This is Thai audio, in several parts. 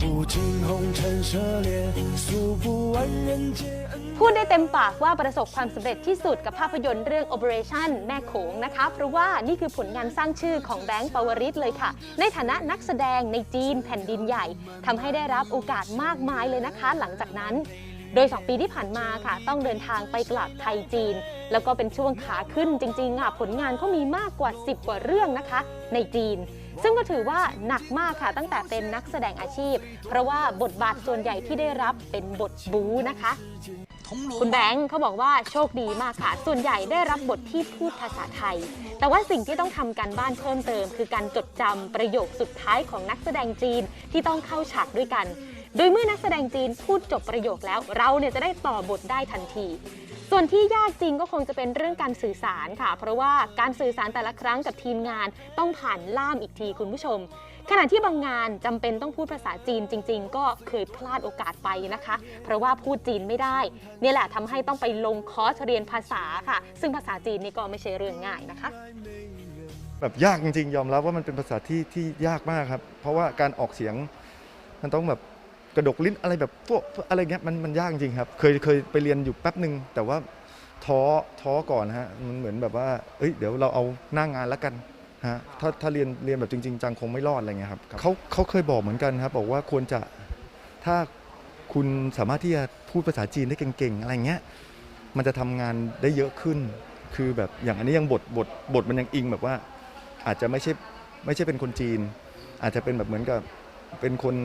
不尽红尘奢恋，诉不完人间恩。 พูดได้เต็มปากว่าประสบความสำเร็จที่สุดกับภาพยนตร์เรื่อง Operation แม่โขงนะคะ เพราะว่านี่คือผลงานสร้างชื่อของแบงค์ปวริศเลยค่ะ ในฐานะนักแสดงในจีนแผ่นดินใหญ่ทำให้ได้รับโอกาสมากมายเลยนะคะ หลังจากนั้น โดย 2 ปีที่ผ่านมาค่ะ ต้องเดินทางไปกลับไทยจีน แล้วก็เป็นช่วงขาขึ้นจริงๆอะผลงานเขามีมากกว่า 10 กว่าเรื่องนะคะ ในจีน ซึ่งก็ถือว่าหนักมากค่ะตั้งแต่เป็นนักแสดงอาชีพ เพราะว่าบทบาทส่วนใหญ่ที่ได้รับเป็นบทบู๊นะคะคุณแบงค์เขาบอกว่าโชคดีมากค่ะ ส่วนใหญ่ได้รับบทที่พูดภาษาไทย แต่ว่าสิ่งที่ต้องทำการบ้านเพิ่มเติม คือการจดจำประโยคสุดท้ายของนักแสดงจีนที่ต้องเข้าฉากด้วยกัน โดยเมื่อนักแสดงจีนพูดจบประโยคแล้ว เราเนี่ยจะได้ต่อบทได้ทันที ส่วนที่ยากจริงก็คงจะเป็นเรื่องการสื่อสารค่ะ เพราะว่าการสื่อสารแต่ละครั้งกับทีมงานต้องผ่านล่ามอีกทีคุณผู้ชม ขณะที่บางงานจำเป็นต้องพูดภาษาจีนจริง ๆ ก็เคยพลาดโอกาสไปนะคะ เพราะว่าพูดจีนไม่ได้นี่แหละทำให้ต้องไปลงคอร์สเรียนภาษาค่ะ ซึ่งภาษาจีนนี่ก็ไม่ใช่เรื่องง่ายนะคะแบบยากจริงๆ ยอมรับว่ามันเป็นภาษาที่ที่ยากมากครับ เพราะว่าการออกเสียงมันต้องแบบ กระดกลิ้นอะไรแบบพวกอะไรเงี้ยมันมันยากจริงครับ เคยเคยไปเรียนอยู่แป๊บหนึ่งแต่ว่าท้อท้อก่อนฮะมันเหมือนแบบว่าเอ้ยเดี๋ยวเราเอาหน้างานแล้วกันฮะถ้าถ้าเรียนเรียนแบบจริง ๆ จังคงไม่รอดอะไรเงี้ยครับเขาเขาเคยบอกเหมือนกันครับ บอกว่าควรจะถ้าคุณสามารถที่จะพูดภาษาจีนได้เก่งๆ อะไรเงี้ยมันจะทำงานได้เยอะขึ้น คือแบบอย่างอันนี้ยังบทบทบทมันยังอิงแบบว่า อาจจะไม่ใช่ไม่ใช่เป็นคนจีน อาจจะเป็นแบบเหมือนกับเป็นคน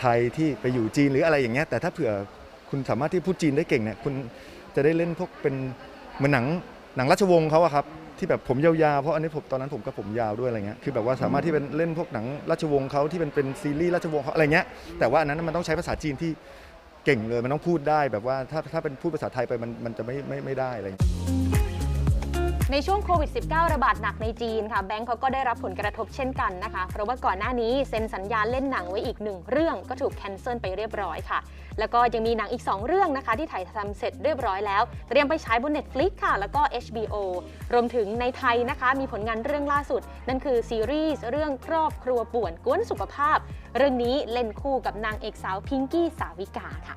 ไทยที่ไปอยู่จีนหรืออะไรอย่างเงี้ยแต่ถ้าเผื่อคุณสามารถที่พูดจีนได้เก่งเนี่ยคุณจะได้เล่นพวกเป็นเหมือนหนังหนังราชวงศ์เขาอะครับที่แบบผมยาวๆเพราะอันนี้ผมตอนนั้นผมก็ผมยาวด้วยอะไรเงี้ยคือแบบว่าสามารถที่เป็นเล่นพวกหนังราชวงศ์เขาที่เป็นเป็นซีรีส์ราชวงศ์เขาอะไรเงี้ยแต่ว่าอันนั้นมันต้องใช้ภาษาจีนที่เก่งเลยมันต้องพูดได้แบบว่าถ้าถ้าเป็นพูดภาษาไทยไปมันมันจะไม่ไม่ไม่ได้อะไรเงี้ย ในช่วงโควิด -19 ระบาดหนักในจีนค่ะแบงค์เขาก็ได้รับผลกระทบเช่นกันนะคะ เพราะว่าก่อนหน้านี้เซ็นสัญญาเล่นหนังไว้อีกหนึ่งเรื่องก็ถูกแคนเซิลไปเรียบร้อยค่ะ แล้วก็ยังมีหนังอีก 2 เรื่องนะคะ ที่ถ่ายทำเสร็จเรียบร้อยแล้ว เตรียมไปฉายบน Netflix ค่ะ แล้วก็ HBO รวมถึงในไทยนะคะ มีผลงานเรื่องล่าสุด นั่นคือซีรีส์เรื่องครอบครัวป่วนกวนสุขภาพ เรื่องนี้เล่นคู่กับนางเอกสาวพิงกี้สาวิกาค่ะ